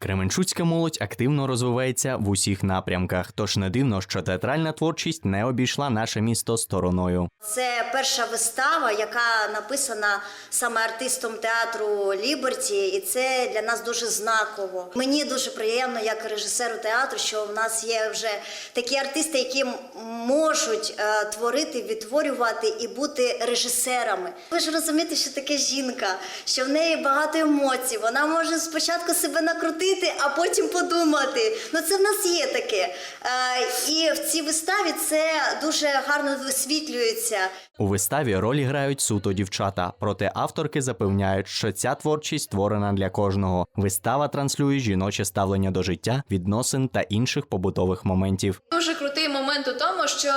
Кременчуцька молодь активно розвивається в усіх напрямках, тож не дивно, що театральна творчість не обійшла наше місто стороною. Це перша вистава, яка написана саме артистом театру Ліберті, і це для нас дуже знаково. Мені дуже приємно, як режисеру театру, що в нас є вже такі артисти, які можуть е, творити, відтворювати і бути режисерами. Ви ж розумієте, що таке жінка, що в неї багато емоцій. Вона може спочатку себе накрутити, а потім подумати. Ну це в нас є таке. Е, і в цій виставі це дуже гарно висвітлюється. У виставі ролі грають суто дівчата, проте авторки запевняють, що ця творчість створена для кожного. Вистава транслює жіноче ставлення до життя, відносин та інших побутових моментів. Дуже у тому, що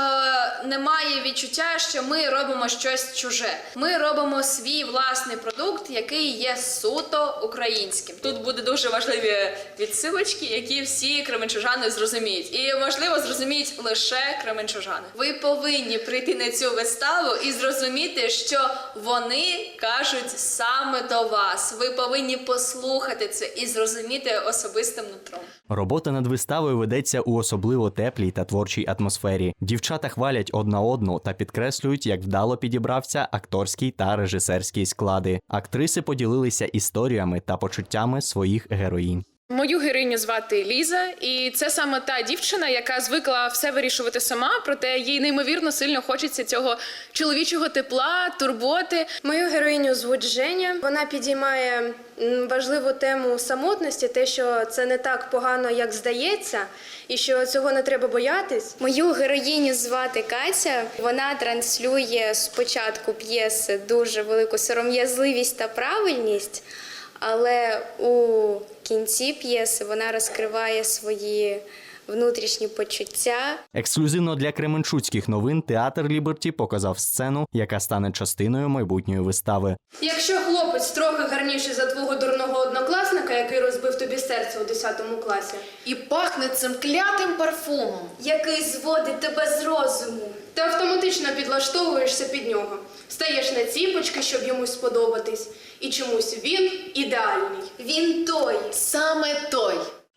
немає відчуття, що ми робимо щось чуже. Ми робимо свій власний продукт, який є суто українським. Тут буде дуже важливі відсилочки, які всі кременчужани зрозуміють, і можливо зрозуміють лише кременчужани. Ви повинні прийти на цю виставу і зрозуміти, що вони кажуть саме до вас. Ви повинні послухати це і зрозуміти особистим нутром. Робота над виставою ведеться у особливо теплій та творчій атмосфері. Дівчата хвалять одна одну та підкреслюють, як вдало підібрався акторський та режисерський склади. Актриси поділилися історіями та почуттями своїх героїнь. Мою героїню звати Ліза, і це саме та дівчина, яка звикла все вирішувати сама, проте їй неймовірно сильно хочеться цього чоловічого тепла, турботи. Мою героїню звуть Женя. Вона підіймає важливу тему самотності, те, що це не так погано, як здається, і що цього не треба боятись. Мою героїню звати Катя. Вона транслює спочатку п'єси дуже велику сором'язливість та правильність, але у кінці п'єси вона розкриває свої внутрішні почуття. Ексклюзивно для кременчуцьких новин театр Ліберті показав сцену, яка стане частиною майбутньої вистави. Якщо хлопець трохи гарніший за твого дурного однокласника, який розбив тобі серце у 10 класі, І пахне цим клятим парфумом. який зводить тебе з розуму, ти автоматично підлаштовуєшся під нього, стаєш на ціпочки, щоб йому сподобатись, і чомусь він ідеальний. Він той. Саме.